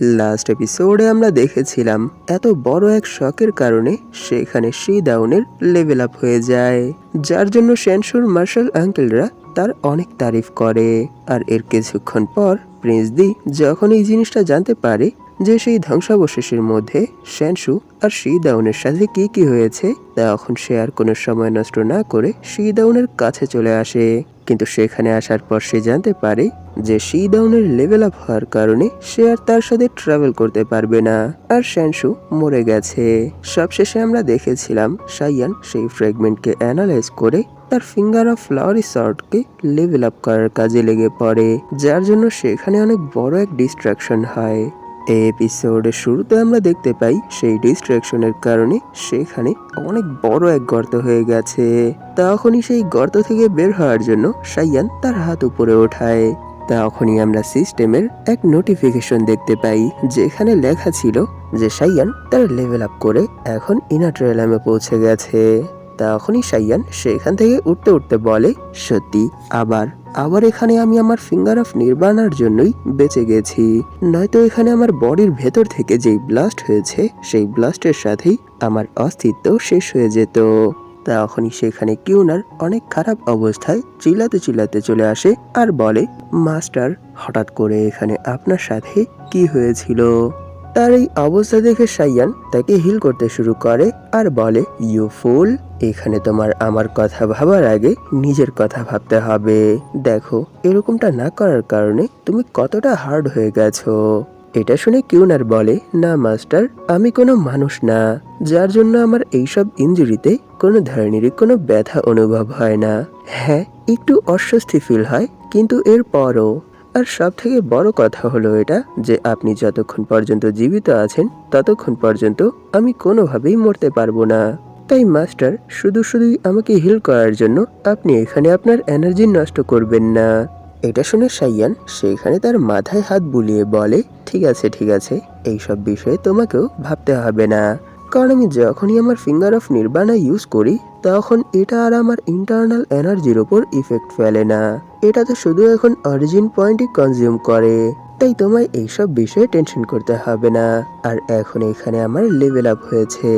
Last এপিসোডে আমরা দেখেছিলাম এত বড় এক শখের কারণে সেখানে সেই ডাউনের লেভেল আপ হয়ে যায়। যার জন্য সেনসুর মার্শাল আঙ্কেলরা তার অনেক তারিফ করে। আর এর কিছুক্ষণ পর প্রিন্স দি যখন এই জিনিসটা জানতে পারে যে সেই ধ্বংসাবশেষের মধ্যে শ্যানসু আর শি ডাউনের সাথে কি কি হয়েছে, তা এখন সে আর কোনো সময় নষ্ট না করে শি ডাউনের কাছে চলে আসে। কিন্তু সেখানে আসার পর সে জানতে পারে যে শি ডাউনের লেভেল আপ হওয়ার কারণে সে আর তার সাথে ট্রাভেল করতে পারবে না। আর শ্যানসু মরে গেছে। সবশেষে আমরা দেখেছিলাম সাইয়ান সেই ফ্র্যাগমেন্টকে অ্যানালাইজ করে তার ফিঙ্গার অফ ফ্লাওয়ারি শর্টকে লেভেল আপ করার কাজে লেগে পড়ে, যার জন্য সেখানে অনেক বড় এক ডিস্ট্রাকশন হয়। এই এপিসোডের শুরুতে আমরা দেখতে পাই সেই ডিস্ট্রাকশনের কারণে সেখানে অনেক বড় এক গর্ত হয়ে গেছে। তখনই সেই গর্ত থেকে বের হওয়ার জন্য সাইয়ান তার হাত উপরে ওঠায়। তখনই আমরা সিস্টেমের এক নোটিফিকেশন দেখতে পাই, যেখানে লেখা ছিল যে সাইয়ান তার লেভেল আপ করে এখন ইনাট্রেলামে পৌঁছে গেছে। তখনই সাইয়ান সেখান থেকে উঠতে উঠতে বলে, সত্যি, আবার আবার এখানে আমি আমার ফিঙ্গার অফ নির্বাণার জন্যই বেঁচে গেছি। নয়তো এখানে আমার বডির ভেতর থেকে যেই ব্লাস্ট হয়েছে, সেই ব্লাস্টের সাথেই আমার অস্তিত্ব শেষ হয়ে যেত। তখনই সেখানে কিউনার অনেক খারাপ অবস্থায় চিল্লাতে চিল্লাতে চলে আসে আর বলে, মাস্টার, হঠাৎ করে এখানে আপনার সাথে কি হয়েছিল? তার এই অবস্থা দেখে সাইয়ান তাকে হিল করতে শুরু করে আর বলে ইউ ফুল এখানে তোমার আমার কথা ভাবার আগে নিজের কথা ভাবতে হবে। দেখো, এরকমটা না করার কারণে তুমি কতটা হার্ড হয়ে গেছো এটা শুনে কিউনার বলে, না, মাস্টার, আমি কোনো মানুষ না। যার জন্য আমার এইসব ইঞ্জুরিতে কোনো ধরনেরই কোনো ব্যথা অনুভব হয় না। হ্যাঁ একটু অস্বস্তি ফিল হয়, কিন্তু এর পরও আর সব থেকে বড় কথা হলো এটা যে আপনি যতক্ষণ পর্যন্ত জীবিত আছেন, ততক্ষণ পর্যন্ত আমি কোনোভাবেই মরতে পারব না। তাই মাস্টার, শুধু শুধুই আমাকে হিল করার জন্য আপনি এখানে আপনার এনার্জি নষ্ট করবেন না। এটা শুনে সাইয়ান সেখানে তার মাথায় হাত বুলিয়ে বলে, ঠিক আছে ঠিক আছে, এইসব বিষয়ে তোমাকেও ভাবতে হবে না। কারণ আমি যখনই আমার ফিঙ্গার অফ নির্বাণা ইউজ করি, তখন এটা আর আমার ইন্টারনাল এনার্জির ওপর ইফেক্ট ফেলে না। এটা তো শুধু এখন অরিজিন পয়েন্টই কনজিউম করে। তাই তোমায় এইসব বিষয়ে টেনশন করতে হবে না। আর এখন এখানে আমার লেভেল আপ হয়েছে।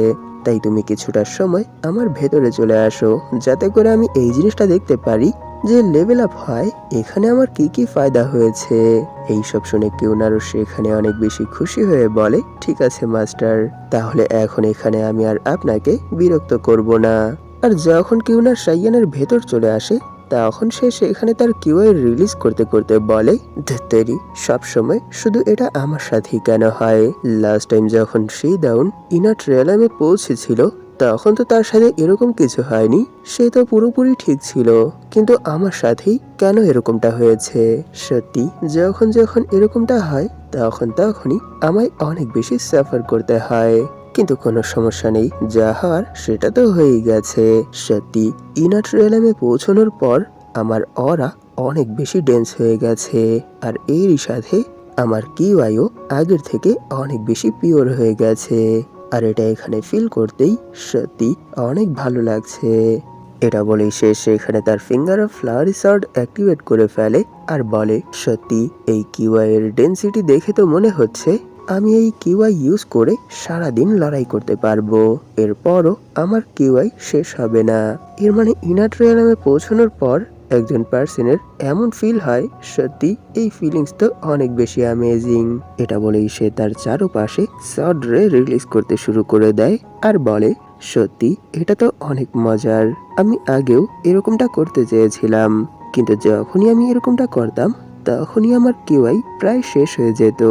তাই তুমি কিছুটা সময় আমার ভেতরে চলে আসো, যাতে করে আমি এই জিনিসটা দেখতে পারি যে লেভেল আপ হয়, এখানে আমার কি কি ফায়দা হয়েছে? এই সব শুনে কিউনারও সেখানে অনেক বেশি খুশি হয়ে বলে, ঠিক আছে, মাস্টার, তাহলে এখন এখানে আমি আর আপনাকে বিরক্ত করব না। আর যখন কেউ কিউনার সাইয়ানের ভেতর চলে আসে, তখন সে সেখানে তার কিউআই রিলিজ করতে করতে বলে, ধেত্তেরি, সবসময় শুধু এটা আমার সাথেই কেন হয়? লাস্ট টাইম যখন সেই ডাউন ইনাট রেলামে পৌঁছেছিল তখন তো তার সাথে এরকম কিছু হয়নি, সে তো পুরোপুরি ঠিক ছিল। কিন্তু আমার সাথেই কেন এরকমটা হয়েছে? সত্যি, যখন যখন এরকমটা হয়, তখন তখনই আমায় অনেক বেশি সাফার করতে হয়। কিন্তু কোনো সমস্যা নেই, যা হওয়ার সেটা তো হয়েই গেছে। সত্যি ইনাট রেলামে পৌঁছানোর পর আমার অরা অনেক বেশি ডেন্স হয়ে গেছে। আর এরই সাথে আমার কিওয়াইও আগের থেকে অনেক বেশি পিওর হয়ে গেছে। আর এটা এখানে ফিল করতেই সত্যি অনেক ভালো লাগছে। এটা বলেই সে সেখানে তার finger of flowery short activate করে ফেলে আর বলে, সত্যি, এই কিউআই এর ডেন্সিটি দেখে তো মনে হচ্ছে আমি এই কিউআই ইউজ করে সারাদিন লড়াই করতে পারব। এরপরও আমার কিউআই শেষ হবে না। এর মানে ইনার ট্রেলামে পৌঁছানোর পর একজন পার্সনের এমন ফিল হয়, সত্যি এই ফিলিংস তো অনেক বেশি অ্যামেজিং এটা বলেই সে তার চারপাশে শর্ট রে রিলিজ করতে শুরু করে দেয় আর বলে, সত্যি, এটা তো অনেক মজার। আমি আগেও এরকমটা করতে চেয়েছিলাম, কিন্তু যখনই আমি এরকমটা করতাম, তখনই আমার কিউআই প্রায় শেষ হয়ে যেত।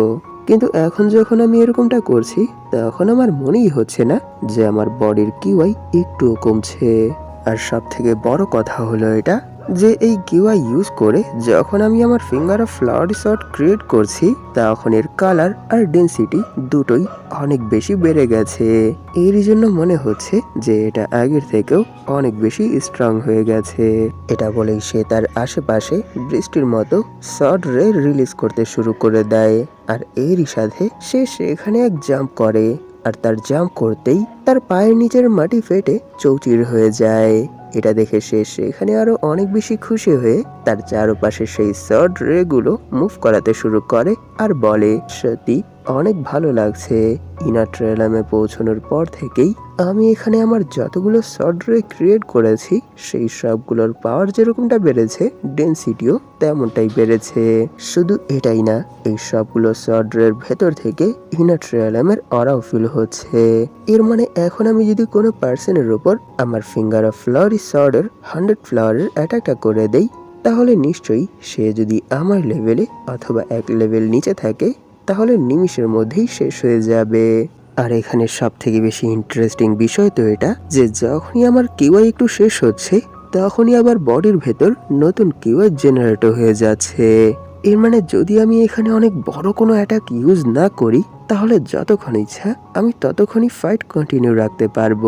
কিন্তু এখন যখন আমি এরকমটা করছি, তখন আমার মনেই হচ্ছে না যে আমার বডির কিউআই একটুও কমছে। আর সব থেকে বড় কথা হলো এটা যে এই কিউআই ইউজ করে যখন আমি আমার finger of flower shot create করছি, তখন এর কালার আর ডেন্সিটি দুটোই অনেক বেশি বেড়ে গেছে। এরই জন্য মনে হচ্ছে যে এটা আগের থেকেও অনেক বেশি স্ট্রং হয়ে গেছে। এটা বলেই সে তার আশেপাশে বৃষ্টির মতো শর্ট রে রিলিজ করতে শুরু করে দেয়। আর এরই সাথে সে সেখানে এক জাম্প করে। আর তার জাম্প করতেই তার পায়ের নিচের মাটি ফেটে চৌচির হয়ে যায়। এটা দেখে সে সেখানে আরও অনেক বেশি খুশি হয়ে তার চারপাশে সেই শর্ট রে গুলো মুভ করাতে শুরু করে আর বলে সত্যি অনেক ভালো লাগছে ইনার ট্রেলামে পৌঁছানোর পর থেকেই। আমি এখানে আমার যতগুলো সফটওয়্যার ক্রিয়েট করেছি, সেই সবগুলোর পাওয়ার যেরকমটা বেড়েছে ডেন্সিটিও তেমনটাই বেড়েছে। শুধু এটাই না, এই সবগুলো সফটওয়্যার ভেতর থেকে ইনার ট্রেলামের অরাও ফিল হচ্ছে। এর মানে এখন আমি যদি কোনো পার্সনের উপর আমার ফিঙ্গার অফ ফ্লাওয়ারি সর্ডের হান্ড্রেড ফ্লাওয়ারের অ্যাটাকটা করে দেই, তাহলে নিশ্চয়ই সে যদি আমার লেভেলে অথবা এক লেভেল নিচে থাকে তাহলে নিমিষের মধ্যেই শেষ হয়ে যাবে। আর এখানে সব থেকে বেশি ইন্টারেস্টিং বিষয় তো এটা, যে যখনই আমার কিউআই একটু শেষ হচ্ছে, তখনই আবার বডির ভেতর নতুন কিউআই জেনারেট হয়ে যাচ্ছে। এর মানে যদি আমি এখানে অনেক বড় কোনো অ্যাটাক ইউজ না করি, তাহলে যতক্ষণ ইচ্ছা আমি ততক্ষণই ফাইট কন্টিনিউ রাখতে পারব।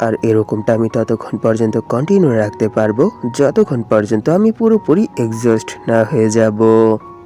আর এরকমটা আমি ততক্ষণ পর্যন্ত কন্টিনিউ রাখতে পারব, যতক্ষণ পর্যন্ত আমি পুরোপুরি এক্সস্ট না হয়ে যাব।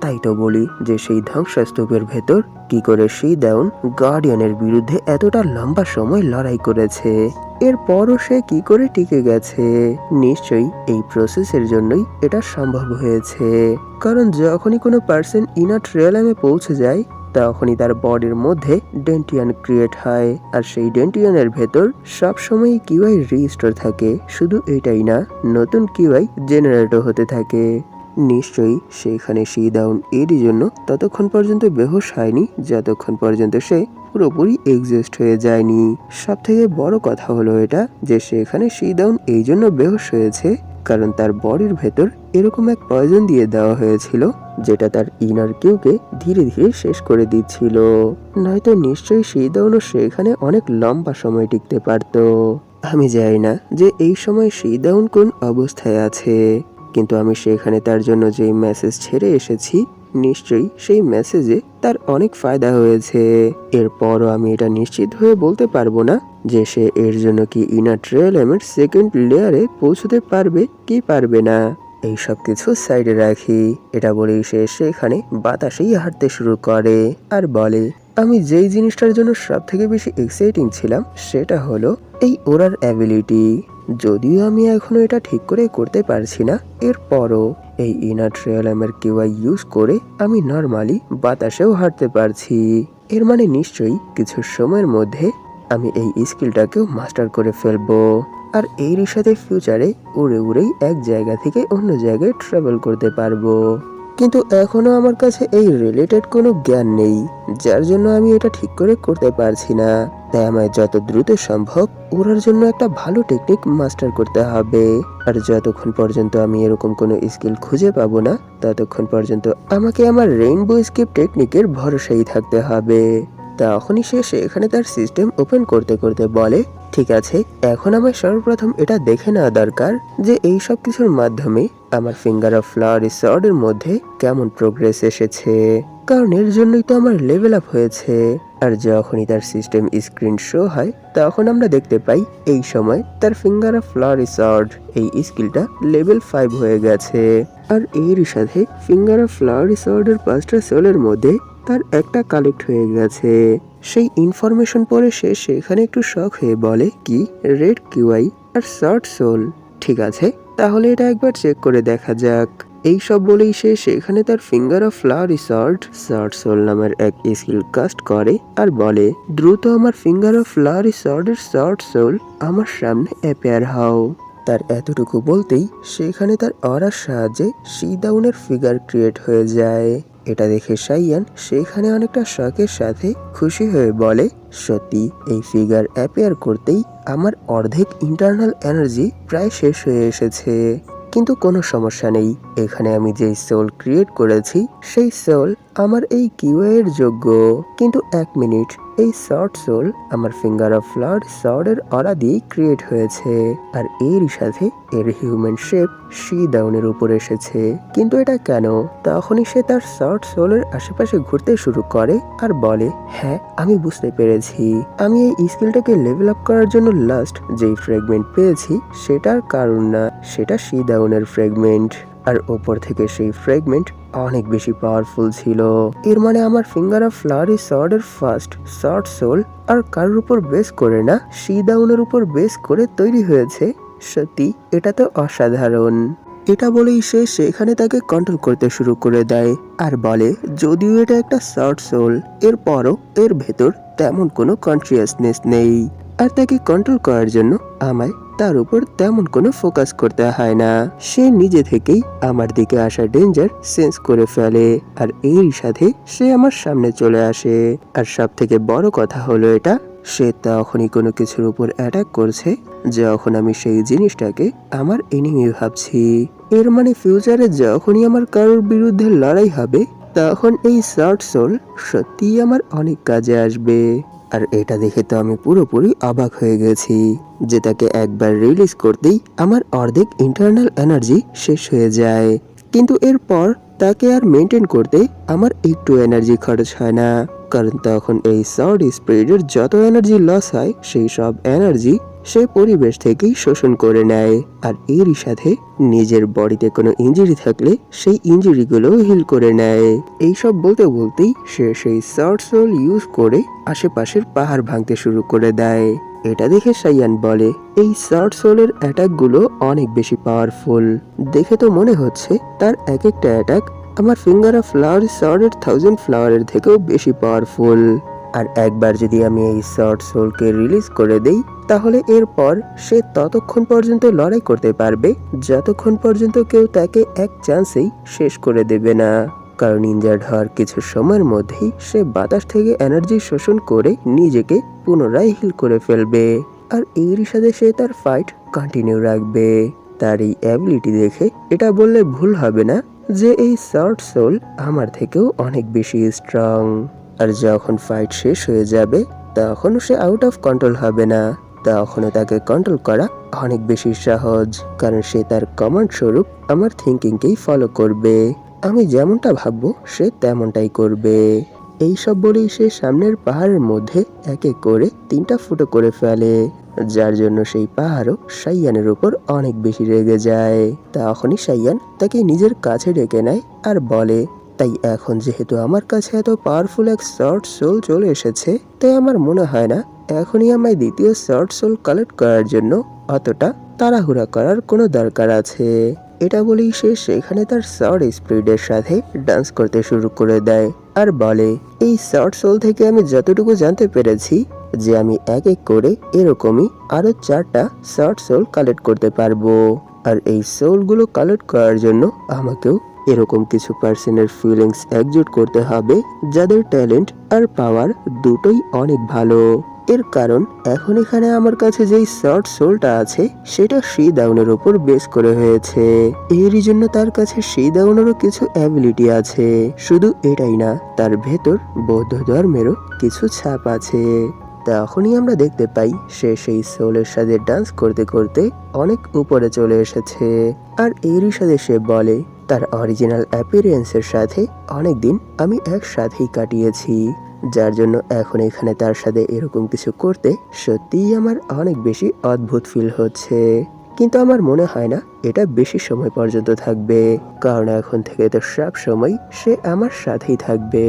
তাই তো বলি যে সেই ধ্বংসস্তূপের ভেতর কি করে সেই দেউন গার্ডিয়ানের বিরুদ্ধে এতটা লম্বা সময় লড়াই করেছে। এরপরও সে কি করে টিকে গেছে? নিশ্চয়ই এই প্রসেসের জন্যই এটা সম্ভব হয়েছে। কারণ যখনই কোনো পার্সন ইনার ট্রেলামে পৌঁছে যায়, তখনই তার বডির মধ্যে ডেন্টিয়ান ক্রিয়েট হয়। আর সেই ডেন্টিয়ানের ভেতর সবসময় কিউআই রেজিস্টার থাকে। শুধু এটাই না, নতুন কিউআই জেনারেটও হতে থাকে। নিশ্চয়ই সেখানে ডাউন এরই জন্য ততক্ষণ পর্যন্ত বেহোশ হয়নি, যতক্ষণ পর্যন্ত সে পুরোপুরি এক্সিস্ট হয়ে যায়নি। সব থেকে বড় কথা হলো এটা যে সেখানে সেই ডাউন এই জন্য বেহোশ হয়েছে কারণ তার বডির ভেতর এরকম এক পয়জন দিয়ে দেওয়া হয়েছিল, যেটা তার ইনার কিউকে ধীরে ধীরে শেষ করে দিচ্ছিল। নয়তো নিশ্চয়ই সেই দাউনও সেখানে অনেক লম্বা সময় টিকতে পারতো। আমি জানি না যে এই সময় সেই দাউন কোন অবস্থায় আছে। কিন্তু আমি সেখানে তার জন্য যে মেসেজ ছেড়ে এসেছি, নিশ্চয়ই সেই মেসেজে তার অনেক ফায়দা হয়েছে। এরপরও আমি এটা নিশ্চিত হয়ে বলতে পারব না যে সে এর জন্য কি ইনার ট্রেল এমের সেকেন্ড লেয়ারে পৌঁছতে পারবে কি পারবে না। এই সব কিছু সাইডে রাখি। এটা বলেই সে সেখানে বাতাসেই হাঁটতে শুরু করে। আর বলে আমি যেই জিনিসটার জন্য সব থেকে বেশি এক্সাইটিং ছিলাম সেটা হলো এই ওরার অ্যাবিলিটি যদিও আমি এখনও এটা ঠিক করে করতে পারছি না, এরপরও এই ইনার ট্রেলামের কিউআই ইউজ করে আমি নর্মালি বাতাসেও হাঁটতে পারছি। এর মানে নিশ্চয়ই কিছু সময়ের মধ্যে আমি এই স্কিলটাকেও মাস্টার করে ফেলব। আর এর সাথে ফিউচারে উড়ে উড়েই এক জায়গা থেকে অন্য জায়গায় ট্রাভেল করতে পারব। কিন্তু এখনও আমার কাছে এই রিলেটেড কোনো জ্ঞান নেই, যার জন্য আমি এটা ঠিক করে করতে পারছি না। তাই আমায় যত দ্রুত সম্ভব ওরার জন্য একটা ভালো টেকনিক মাস্টার করতে হবে। আর যতক্ষণ পর্যন্ত আমি এরকম কোনো স্কিল খুঁজে পাবো না, ততক্ষণ পর্যন্ত আমাকে আমার রেইনবো স্কিপ টেকনিকের ভরসাই থাকতে হবে। তখনই সে সেখানে তার সিস্টেম ওপেন করতে করতে বলে, ঠিক আছে, এখন আমার সর্বপ্রথম এটা দেখে নেওয়া দরকার যে এই সব কিছুর মাধ্যমে আমার ফিঙ্গার অফ ফ্লাওয়ার সর্ডের মধ্যে কেমন প্রোগ্রেস এসেছে। কারণ এর জন্যই তো আমার লেভেল আপ হয়েছে। আর যখনই তার সিস্টেম স্ক্রিন শো হয়, তখন আমরা দেখতে পাই এই সময় তার ফিঙ্গার অফ ফ্লাওয়ার রিসর্ট এই স্কিলটা লেভেল ফাইভ হয়ে গেছে। আর এর সাথে ফিঙ্গার অফ ফ্লাওয়ার সর্ডের পাঁচটা সেলের মধ্যে তার একটা কালেক্ট হয়ে গেছে। সেই ইনফরমেশন পরে সে সেখানে একটু শখ হয়ে বলে, কি? রেড কিউআই আর শর্ট সোল ঠিক আছে, তাহলে এটা একবার চেক করে দেখা যাক। এই সব বলেই সে সেখানে তার finger of flower resort short soul নামের এক স্কিল কাস্ট করে আর বলে, দ্রুত আমার ফিঙ্গার অফ ফ্লাওয়ার রিসর্টের শর্ট সোল আমার সামনে অ্যাপেয়ার হও। তার এতটুকু বলতেই সেখানে তার অরার সাহায্যে শিদাউনের ফিগার ক্রিয়েট হয়ে যায়। এটা দেখে সাইয়ান সেখানে অনেকটা শখের সাথে খুশি হয়ে বলে, সত্যি, এই ফিগার অ্যাপেয়ার করতেই আমার অর্ধেক ইন্টারনাল এনার্জি প্রায় শেষ হয়ে এসেছে। কিন্তু কোনো সমস্যা নেই, এখানে আমি যে সোল ক্রিয়েট করেছি, সেই সোল আমার এই কিউএর যোগ্য। কিন্তু এক মিনিট, এই শর্ট সোল আমার ফিঙ্গার অফ ফ্লাড সর্ডের অরা দিয়েই ক্রিয়েট হয়েছে। আর এর সাথে এর হিউম্যান শেপ শি ডাউনের উপর এসেছে। কিন্তু এটা কেন? তখনই সে তার শর্ট সোলের আশেপাশে ঘুরতে শুরু করে আর বলে হ্যাঁ আমি বুঝতে পেরেছি। আমি এই স্কিলটাকে লেভেল আপ করার জন্য লাস্ট যেই ফ্র্যাগমেন্ট পেয়েছি, সেটার কারণ না, সেটা শি ডাউনের ফ্র্যাগমেন্ট আর ওপর থেকে সেই ফ্র্যাগমেন্ট অনেক বেশি পাওয়ারফুল ছিল। এর মানে আমার ফিঙ্গার অফ ফ্লাওয়ারি সর্ডের ফার্স্ট শর্ট সোল আর কারোর উপর বেস করে না শি ডাউনের উপর বেস করে তৈরি হয়েছে। সত্যি, এটা তো অসাধারণ। এটা বলেই সে সেখানে তাকে কন্ট্রোল করতে শুরু করে দেয়, আর বলে, যদিও এটা একটা শর্ট সোল এরপরও এর ভেতর তেমন কোনো কনসিয়াসনেস নেই। আর তাকে কন্ট্রোল করার জন্য আমায় তার উপর তেমন কোনো ফোকাস করতে হয় না। সে নিজে থেকেই আমার দিকে আসা ডেঞ্জার সেন্স করে ফেলে, আর এরই সাথে সে আমার সামনে চলে আসে। আর সব থেকে বড় কথা হলো এটা, সে তখনই কোনো কিছুর উপর অ্যাটাক করছে, যখন আমি সেই জিনিসটাকে আমার এনিমি ভাবছি। এর মানে ফিউচারে যখনই আমার কারোর বিরুদ্ধে লড়াই হবে, তখন এই শর্ট সোল সত্যিই আমার অনেক কাজে আসবে। আর এটা দেখে তো আমি পুরোপুরি অবাক হয়ে গেছি যে তাকে একবার রিলিজ করতেই আমার অর্ধেক ইন্টারনাল এনার্জি শেষ হয়ে যায়। কিন্তু এরপর তাকে আর মেনটেন করতে আমার একটু এনার্জি খরচ হয় না। কারণ তখন এই শর্ট স্প্রেডের যত এনার্জি লস হয়, সেই সব এনার্জি সে পরিবেশ থেকেই শোষণ করে নেয়। আর এরই সাথে নিজের বডিতে কোনো ইঞ্জুরি থাকলে সেই ইঞ্জুরিগুলো হিল করে নেয়। এইসব বলতে বলতেই সে সেই সোল ইউজ করে আশেপাশের পাহাড় ভাঙতে শুরু করে দেয়। এটা দেখে সাইয়ান বলে, এই শর্ট সোলের অ্যাটাকগুলো অনেক বেশি পাওয়ারফুল দেখে তো মনে হচ্ছে তার এক একটা অ্যাটাক আমার ফিঙ্গার অফ ফ্লাওয়ার শর্টের থাউজেন্ড ফ্লাওয়ারের থেকেও বেশি পাওয়ারফুল আর একবার যদি আমি এই শর্ট সোলকে রিলিজ করে দেই, তাহলে এরপর সে ততক্ষণ পর্যন্ত লড়াই করতে পারবে, যতক্ষণ পর্যন্ত কেউ তাকে এক চান্সেই শেষ করে দেবে না। কারণ ইঞ্জার্ড হওয়ার কিছু সময়ের মধ্যেই সে বাতাস থেকে এনার্জি শোষণ করে নিজেকে পুনরায় হিল করে ফেলবে। আর এরই সাথে সে তার ফাইট কন্টিনিউ রাখবে। তার এই অ্যাবিলিটি দেখে এটা বললে ভুল হবে না যে এই শর্ট সোল আমার থেকেও অনেক বেশি স্ট্রং আর যখন ফাইট শেষ হয়ে যাবে, তখনও সে আউট অফ কন্ট্রোল হবে না। তখনও তাকে কন্ট্রোল করা অনেক বেশি সহজ, কারণ সে তার কমান্ড স্বরূপ আমার থিঙ্কিংকেই ফলো করবে। আমি যেমনটা ভাববো, সে তেমনটাই করবে। এই সব বলেই সে সামনের পাহাড়ের মধ্যে এক এক করে তিনটা ফুটো করে ফেলে, যার জন্য সেই পাহাড়ও সাইয়ানের উপর অনেক বেশি রেগে যায়। তখনই সাইয়ান তাকে নিজের কাছে ডেকে নেয় আর বলে তাই এখন যেহেতু আমার কাছে এত পাওয়ারফুল এক শর্ট সোল চলে এসেছে, তাই আমার মনে হয় না এখনই আমায় দ্বিতীয় শর্ট সোল কালেক্ট করার জন্য অতটা তাড়াহুড়া করার কোনো দরকার আছে। এটা বলেই সে সেখানে তার শর্ট স্পিডের সাথে ডান্স করতে শুরু করে দেয় আর বলে, এই শর্ট সোল থেকে আমি যতটুকু জানতে পেরেছি যে আমি এক এক করে এরকমই আরও চারটা শর্ট সোল কালেক্ট করতে পারব। আর এই সোলগুলো কালেক্ট করার জন্য আমাকেও এরকম কিছু পার্সনের ফিলিংস একজুট করতে হবে, যাদের ট্যালেন্ট আর পাওয়ার দুটোই অনেক ভালো। এর কারণ, এখন এখানে আমার কাছে যেই শর্ট সোলটা আছে, সেটা সি দাউনের উপর বেস করে হয়েছে। এরই জন্য তার কাছে সি দাউনেরও কিছু অ্যাবিলিটি আছে। শুধু এটাই না, তার ভেতর বৌদ্ধ ধর্মেরও কিছু ছাপ আছে। তখনই আমরা দেখতে পাই, সে সেই সোলের সাথে ডান্স করতে করতে অনেক উপরে চলে এসেছে। আর এরই সাথে সে বলে তার অরিজিনাল অ্যাপিরিয়েন্সের সাথে অনেকদিন আমি একসাথেই কাটিয়েছি, যার জন্য এখন এখানে তার সাথে এরকম কিছু করতে সত্যিই আমার অনেক বেশি অদ্ভুত ফিল হচ্ছে। কিন্তু আমার মনে হয় না এটা বেশি সময় পর্যন্ত থাকবে, কারণ এখন থেকে তো সব সময় সে আমার সাথেই থাকবে।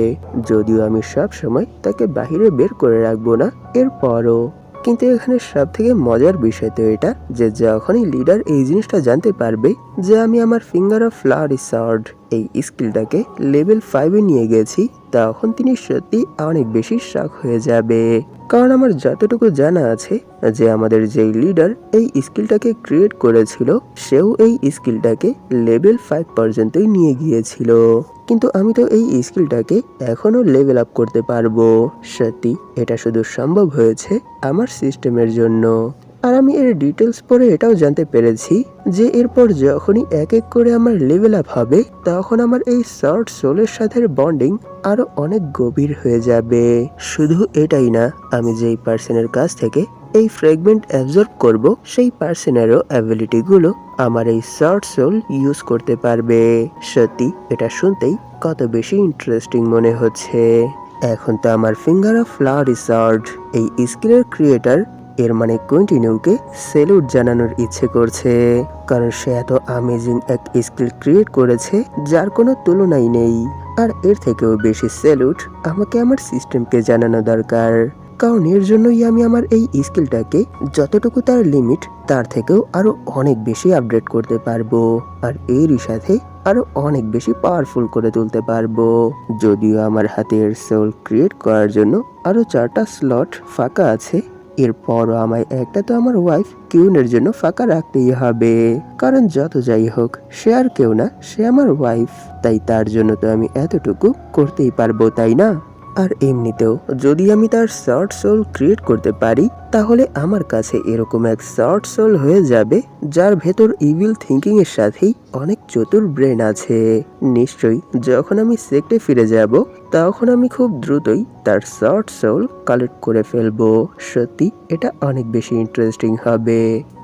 যদিও আমি সব সময় তাকে বাহিরে বের করে রাখব না, এরপরও কিন্তু এখানে সব থেকে মজার বিষয় তো এটা যে যখনই লিডার এই জিনিসটা জানতে পারবে যে আমি আমার ফিঙ্গার অফ ফ্লাওয়ার সার্ড এই স্কিলটাকে লেভেল ফাইভে নিয়ে গেছি, তখন তিনি সত্যি অনেক বেশি শখ হয়ে যাবে। কারণ আমার যতটুকু জানা আছে যে আমাদের যেই লিডার এই স্কিলটাকে ক্রিয়েট করেছিল, সেও এই স্কিলটাকে লেভেল ফাইভ পর্যন্তই নিয়ে গিয়েছিল। কিন্তু আমি তো এই স্কিলটাকে এখনও লেভেল আপ করতে পারব। সত্যি এটা শুধু সম্ভব হয়েছে আমার সিস্টেমের জন্য। আর আমি এর ডিটেলস পরে এটাও জানতে পেরেছি যে এরপর যখনই এক এক করে আমার লেভেল আপ হবে, তখন আমার এই শর্ট সোলের সাথে বন্ডিং আরও অনেক গভীর হয়ে যাবে। শুধু এটাই না, আমি যেই পার্সনের কাছ থেকে এই ফ্র্যাগমেন্ট অ্যাবজর্ব করব, সেই পার্সনেরও অ্যাবিলিটিগুলো আমার এই শর্ট সোল ইউজ করতে পারবে। সত্যি, এটা শুনতেই কত বেশি ইন্টারেস্টিং মনে হচ্ছে। এখন তো আমার ফিঙ্গার অফ ফ্লাওয়ার রিসার্ট এই স্কিলের ক্রিয়েটার এর মানে কন্টিনিউকে সেলুট জানানোর ইচ্ছে করছে। কারণ সে এত আমেজিং এক স্কিল ক্রিয়েট করেছে, যার কোনো তুলনাই নেই। আর এর থেকেও বেশি সেলুট আমাকে আমার সিস্টেমকে জানানো দরকার। কারণ এর জন্যই আমি আমার এই স্কিলটাকে যতটুকু তার লিমিট তার থেকেও আরও অনেক বেশি আপডেট করতে পারব। আর এরই সাথে আরও অনেক বেশি পাওয়ারফুল করে তুলতে পারব। যদিও আমার হাতের সোল ক্রিয়েট করার জন্য আরও চারটা স্লট ফাঁকা আছে এরপরও আমায় একটা তো আমার ওয়াইফ কিউনের জন্য ফাঁকা রাখতেই হবে। কারণ যত যাই হোক, সে আর কেউ না, সে আমার ওয়াইফ তাই তার জন্য তো আমি এতটুকু করতেই পারব, তাই না? আর এমনিতেও যদি আমি তার শর্ট সোল ক্রিয়েট করতে পারি, তাহলে আমার কাছে এরকম এক শর্ট সোল হয়ে যাবে, যার ভেতর ইভিল থিঙ্কিং এর সাথেই অনেক চতুর ব্রেন আছে। নিশ্চয়ই, যখন আমি সেক্টে ফিরে যাব, তখন আমি খুব দ্রুতই তার শর্ট সোল কালেক্ট করে ফেলব। সত্যি, এটা অনেক বেশি ইন্টারেস্টিং হবে।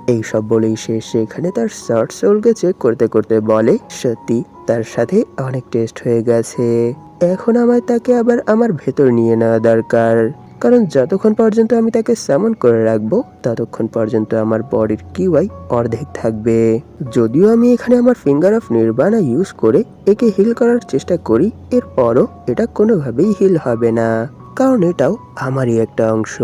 এইসব বলেই সে সেখানে তার শর্ট সোলকে চেক করতে করতে বলে, সত্যি, তার সাথে অনেক টেস্ট হয়ে গেছে। এখন আমার তাকে আবার আমার ভেতর নিয়ে নেওয়া দরকার। কারণ যতক্ষণ পর্যন্ত আমি তাকে সামন করে রাখব, ততক্ষণ পর্যন্ত আমার বডির কিউআই অর্ধেক থাকবে। যদিও আমি এখানে আমার ফিঙ্গার অফ নির্বাণা ইউজ করে একে হিল করার চেষ্টা করি, এরপরও এটা কোনোভাবেই হিল হবে না। কারণ এটাও আমারই একটা অংশ।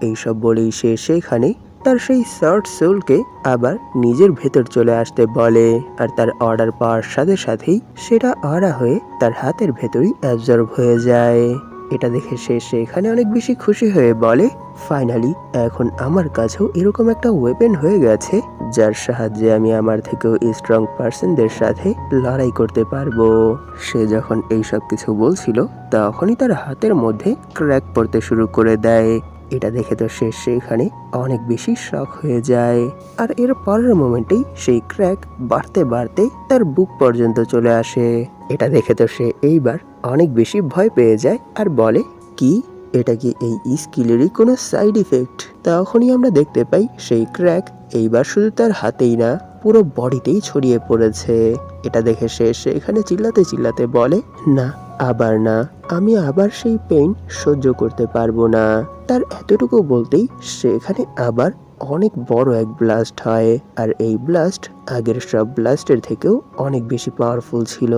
এইসব বলেই সে সেখানে তার সেই শর্ট সোলকে আবার নিজের ভেতর চলে আসতে বলে আর তার অর্ডার পাওয়ার সাথে সাথেই সেটা অরা হয়ে তার হাতের ভেতরই অ্যাবজর্ব হয়ে যায়। এটা দেখে সে সেখানে অনেক বেশি খুশি হয়ে বলে ফাইনালি এখন আমার কাছেও এরকম একটা ওয়েপেন হয়ে গেছে যার সাহায্যে আমি আমার থেকেও স্ট্রং পার্সনদের সাথে লড়াই করতে পারব। সে যখন এইসব কিছু বলছিল, তখনই তার হাতের মধ্যে ক্র্যাক পড়তে শুরু করে দেয়। এটা দেখে তো সে সেখানে অনেক বেশি শখ হয়ে যায়। আর এর পরের মোমেন্টেই সেই ক্র্যাক বাড়তে বাড়তে তার বুক পর্যন্ত চলে আসে। এটা দেখে তো সে এইবার অনেক বেশি ভয় পেয়ে যায় আর বলে, কি? এটা কি এই স্কিলেরই কোনো সাইড ইফেক্ট তখনই আমরা দেখতে পাই সেই ক্র্যাক এইবার শুধু তার হাতেই না, পুরো বডিতেই ছড়িয়ে পড়েছে। এটা দেখে সে সেখানে চিল্লাতে চিল্লাতে বলে, না আবার না, আমি আবার সেই পেইন সহ্য করতে পারব না। তার এতটুকু বলতেই সেখানে আবার অনেক বড় এক ব্লাস্ট হয়। আর এই ব্লাস্ট আগের সব ব্লাস্টের থেকেও অনেক বেশি পাওয়ারফুল ছিল।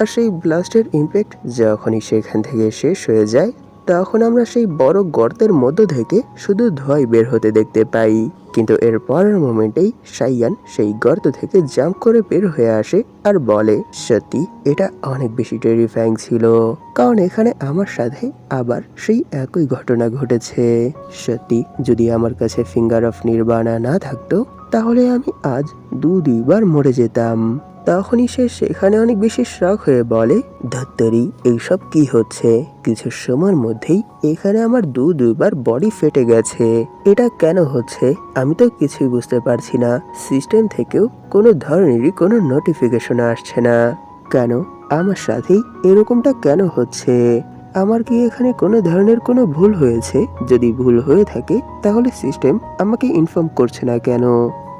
আর সেই ব্লাস্টের ইম্প্যাক্ট যখনই সেখান থেকে শেষ হয়ে যায় তখন আমরা সেই বড় গর্তের মধ্য থেকে শুধু ধোঁয়াই বের হতে দেখতে পাই। কিন্তু এর পরের মোমেন্টেই সাইয়ান সেই গর্ত থেকে জাম্প করে বের হয়ে আসে আর বলে, সত্যি, এটা অনেক বেশি টেরিফাইং ছিল। কারণ এখানে আমার সাথে আবার সেই একই ঘটনা ঘটেছে। সত্যি, যদি আমার কাছে ফিঙ্গার অফ নির্বাণা না থাকতো, তাহলে আমি আজ দু দুইবার মরে যেতাম। তখনই সে সেখানে অনেক বেশি শখ হয়ে বলে ধত্তরি এইসব কি হচ্ছে? কিছু সময়ের মধ্যেই এখানে আমার দু দুবার বডি ফেটে গেছে। এটা কেন হচ্ছে? আমি তো কিছুই বুঝতে পারছি না। সিস্টেম থেকেও কোনো ধরনেরই কোনো নোটিফিকেশন আসছে না। কেন? আমার সাথেই এরকমটা কেন হচ্ছে? আমার কি এখানে কোনো ধরনের কোনো ভুল হয়েছে? যদি ভুল হয়ে থাকে, তাহলে সিস্টেম আমাকে ইনফর্ম করছে না কেন?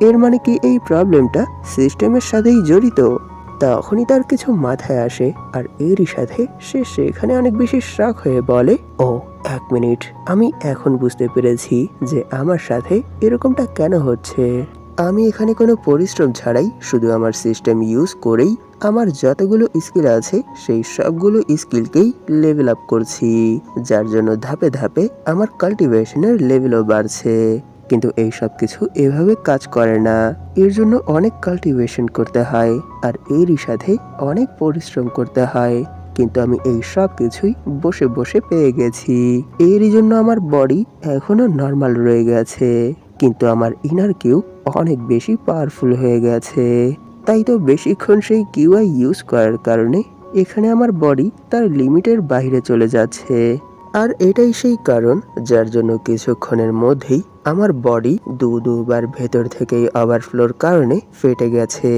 এর মানে কি এই প্রবলেমটা সিস্টেমের সাথেই জড়িত? তখনই তার কিছু মাথায় আসে, আর এরই সাথে সে সেখানে অনেক বেশি শখ হয়ে বলে, ও, এক মিনিট আমি এখন বুঝতে পেরেছি যে আমার সাথে এরকমটা কেন হচ্ছে। আমি এখানে কোনো পরিশ্রম ছাড়াই শুধু আমার সিস্টেম ইউজ করেই আমার যতগুলো স্কিল আছে, সেই সবগুলো স্কিলকেই লেভেল আপ করছি। যার জন্য ধাপে ধাপে আমার কাল্টিভেশনের লেভেলও বাড়ছে। কিন্তু এই সব কিছু এভাবে কাজ করে না। এর জন্য অনেক কাল্টিভেশন করতে হয়, আর এরই সাথে অনেক পরিশ্রম করতে হয়। কিন্তু আমি এই সব কিছুই বসে বসে পেয়ে গেছি। এরই জন্য আমার বডি এখনও নর্মাল রয়ে গেছে। কিন্তু আমার ইনার কিউ অনেক বেশি পাওয়ারফুল হয়ে গেছে। তাই তো বেশিক্ষণ সেই কিউআই ইউজ করার কারণে এখানে আমার বডি তার লিমিটের বাইরে চলে যাচ্ছে। আর এটাই সেই কারণ যার জন্য কিছুক্ষণের মধ্যেই আমার বডি দু দুবার ভেতর থেকেই ওভারফ্লোর কারণে ফেটে গেছে।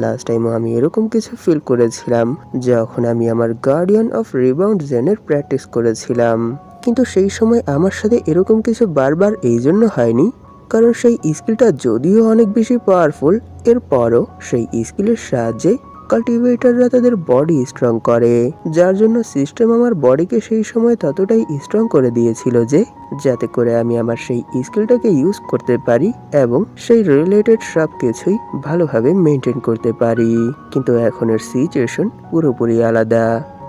লাস্ট টাইমও আমি এরকম কিছু ফিল করেছিলাম, যখন আমি আমার গার্ডিয়ান অফ রিবাউন্ড জেনের প্র্যাকটিস করেছিলাম। কিন্তু সেই সময় আমার সাথে এরকম কিছু বারবার এই জন্য হয়নি কারণ সেই স্কিলটা যদিও অনেক বেশি পাওয়ারফুল এরপরও সেই স্কিলের সাহায্যে কাল্টিভেটররা তাদের বডি স্ট্রং করে। যার জন্য সিস্টেম আমার বডিকে সেই সময় ততটাই স্ট্রং করে দিয়েছিল যে, যাতে করে আমি আমার সেই স্কিলটাকে ইউজ করতে পারি এবং সেই রিলেটেড সব কিছুই ভালোভাবে মেনটেন করতে পারি। কিন্তু এখনের সিচুয়েশন পুরোপুরি আলাদা।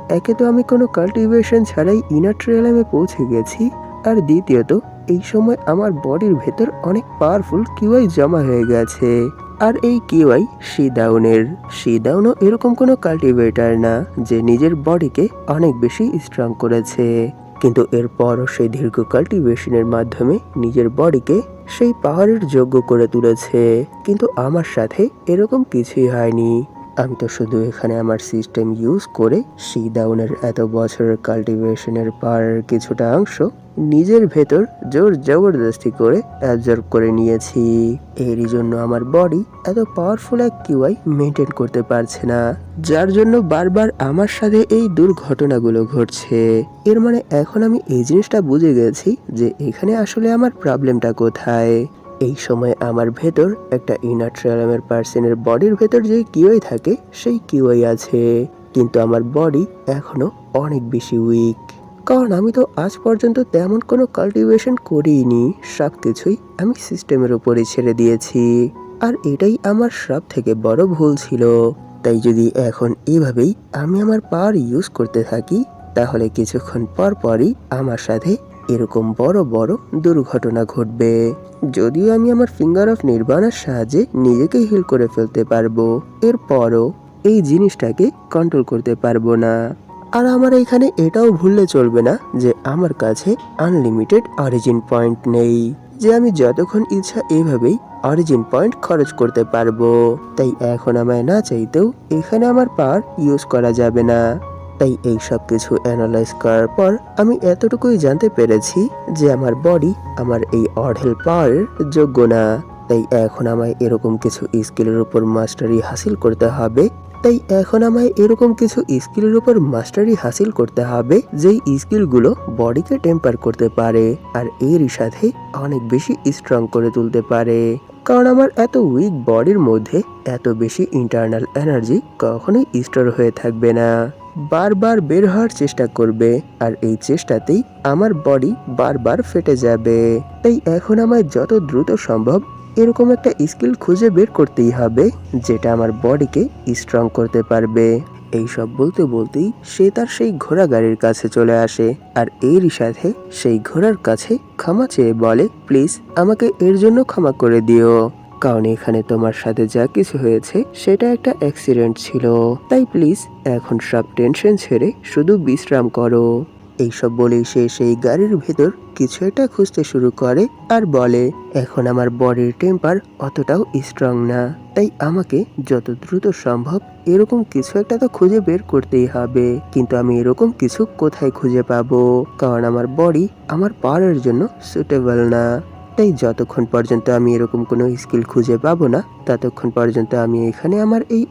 একে তো আমি কোনো কাল্টিভেশন ছাড়াই ইনার ট্রেলামে পৌঁছে গেছি আর দ্বিতীয়ত, এই সময় আমার বডির ভেতর অনেক পাওয়ারফুল কিউআই জমা হয়ে গেছে। আর এই কিউআই শিদাউনের শিদাউনও এরকম কোনো কাল্টিভেটার না, যে নিজের বডিকে অনেক বেশি স্ট্রং করেছে। কিন্তু এরপরও সেই দীর্ঘ কাল্টিভেশনের মাধ্যমে নিজের বডিকে সেই পাহাড়ের যোগ্য করে তুলেছে। কিন্তু আমার সাথে এরকম কিছুই হয়নি। আমি তো শুধু এখানে আমার সিস্টেম ইউজ করে সি ডাউনের এত বছরের কাল্টিভেশনের পার কিছুটা অংশ নিজের ভেতর জোর জবরদস্তি করে অ্যাবজর্ব করে নিয়েছি। এরই জন্য আমার বডি এত পাওয়ারফুল এক কিউআই মেনটেন করতে পারছে না। যার জন্য বারবার আমার সাথে এই দুর্ঘটনাগুলো ঘটছে। এর মানে এখন আমি এই জিনিসটা বুঝে গেছি যে এখানে আসলে আমার প্রবলেমটা কোথায়। এই সময় আমার ভেতর একটা ইনার পার্সনের বডির ভেতর যে কিউআই থাকে, সেই কিউআই আছে। কিন্তু আমার বডি এখনও অনেক বেশি উইক কারণ আমি তো আজ পর্যন্ত তেমন কোনো কাল্টিভেশন করিনি, সব কিছুই আমি সিস্টেমের উপরে ছেড়ে দিয়েছি। আর এটাই আমার সব থেকে বড় ভুল ছিল। তাই যদি এখন এভাবেই আমি আমার পাওয়ার ইউজ করতে থাকি, তাহলে কিছুক্ষণ পর পরই আমার সাথে এরকম বড় বড় দুর্ঘটনা ঘটবে। যদিও আমি আমার ফিঙ্গার অফ নির্বাণার সাহায্যে নিজেকে হিল করে ফেলতে পারব, এরপরও এই জিনিসটাকে কন্ট্রোল করতে পারব না। আর আমার এখানে এটাও ভুললে চলবে না যে আমার কাছে আনলিমিটেড অরিজিন পয়েন্ট নেই, যে আমি যতক্ষণ ইচ্ছা এভাবেই অরিজিন পয়েন্ট খরচ করতে পারব। তাই এখন আমায় না চাইতেও এখানে আমার পাওয়ার ইউজ করা যাবে না। তাই এই সব কিছু অ্যানালাইজ করার পর আমি এতটুকুই জানতে পেরেছি যে আমার বডি আমার এই অঢেল পাওয়ারের যোগ্য না। তাই এখন আমায় এরকম কিছু স্কিলের উপর মাস্টারি হাসিল করতে হবে। তাই এখন আমায় এরকম কিছু স্কিলের উপর মাস্টারি হাসিল করতে হবে, যেই স্কিলগুলো বডিকে টেম্পার করতে পারে আর এরই সাথে অনেক বেশি স্ট্রং করে তুলতে পারে। কারণ আমার এত উইক বডির মধ্যে এত বেশি ইন্টারনাল এনার্জি কখনোই স্টোর হয়ে থাকবে না। বারবার বের হওয়ার চেষ্টা করবে আর এই চেষ্টাতেই আমার বডি বারবার ফেটে যাবে। তাই এখন আমায় যত দ্রুত সম্ভব এরকম একটা স্কিল খুঁজে বের করতেই হবে যেটা আমার বডিকে স্ট্রং করতে পারবে। এই সব বলতে বলতেই সে তার সেই ঘোড়া গাড়ির কাছে চলে আসে আর এরই সাথে সেই ঘোড়ার কাছে ক্ষমা চেয়ে বলে, প্লিজ আমাকে এর জন্য ক্ষমা করে দিও। কারণ এখানে তোমার সাথে যা কিছু হয়েছে, সেটা একটা অ্যাক্সিডেন্ট ছিল। তাই প্লিজ এখন সব টেনশন ছেড়ে শুধু বিশ্রাম করো। এইসব বলেই সে সেই গাড়ির ভেতর কিছু একটা খুঁজতে শুরু করে আর বলে, এখন আমার বডির টেম্পার অতটাও স্ট্রং না। তাই আমাকে যত দ্রুত সম্ভব এরকম কিছু একটা তো খুঁজে বের করতেই হবে। কিন্তু আমি এরকম কিছু কোথায় খুঁজে পাবো? কারণ আমার বডি আমার পাওয়ারের জন্য সুটেবল না। তাই যতক্ষণ পর্যন্ত আমি এরকম কোনো স্কিল খুঁজে পাবো না, ততক্ষণ পর্যন্ত আমি এখানে আমার এই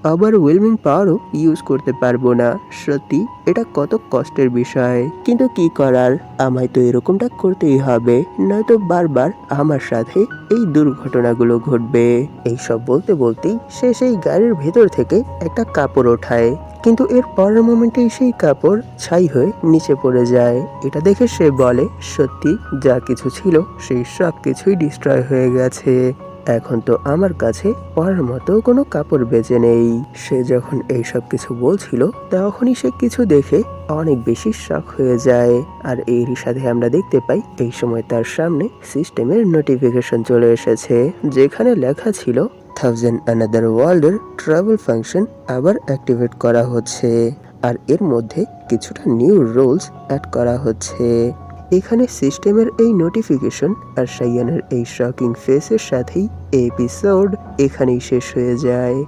ওয়েলমিং পাওয়ারও ইউজ করতে পারব না। সত্যি, এটা কত কষ্টের বিষয়। কিন্তু কি করার? আমায় তো এরকমটা করতেই হবে। নয়তো বারবার আমার সাথে এই দুর্ঘটনাগুলো ঘটবে। এইসব বলতে বলতেই সে সেই গাড়ির ভেতর থেকে একটা কাপড় ওঠায়। কিন্তু এর পরের মোমেন্টেই সেই কাপড় ছাই হয়ে নিচে পড়ে যায়। এটা দেখে সে বলে, সত্যি, যা কিছু ছিল সেই সব কিছুই ডিস্ট্রয় হয়ে গেছে। এখন তো আমার কাছে পরার মতো কোনো কাপড় বেঁচে নেই। সে যখন এই সব কিছু বলছিল, তখনই সে কিছু দেখে অনেক বেশি শখ হয়ে যায়। আর এরই সাথে আমরা দেখতে পাই, এই সময় তার সামনে সিস্টেমের নোটিফিকেশন চলে এসেছে, যেখানে লেখা ছিল থাউজেন্ড অ্যানাদার ওয়ার্ল্ডের ট্রাভেল ফাংশন আবার অ্যাক্টিভেট করা হচ্ছে। আর এর মধ্যে কিছুটা নিউ রুলস অ্যাড করা হচ্ছে। এখানে সিস্টেমের এই নোটিফিকেশন আর সাইয়ানের এই শকিং ফেসের সাথেই এপিসোড এখানেই শেষ হয়ে যায়।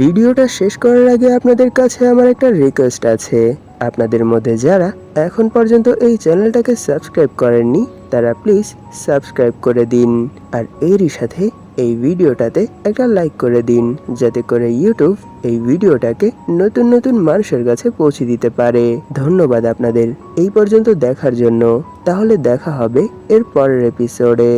ভিডিওটা শেষ করার আগে আপনাদের কাছে আমার একটা রিকোয়েস্ট আছে। আপনাদের মধ্যে যারা এখন পর্যন্ত এই চ্যানেলটাকে সাবস্ক্রাইব করেননি, তারা প্লিজ সাবস্ক্রাইব করে দিন। আর এরই সাথে এই ভিডিওটাতে একটা লাইক করে দিন, যাতে করে ইউটিউব এই ভিডিওটাকে নতুন নতুন মানুষের কাছে পৌঁছে দিতে পারে। ধন্যবাদ আপনাদের। এই পর্যন্ত দেখার জন্য। তাহলে দেখা হবে এর পরের এপিসোডে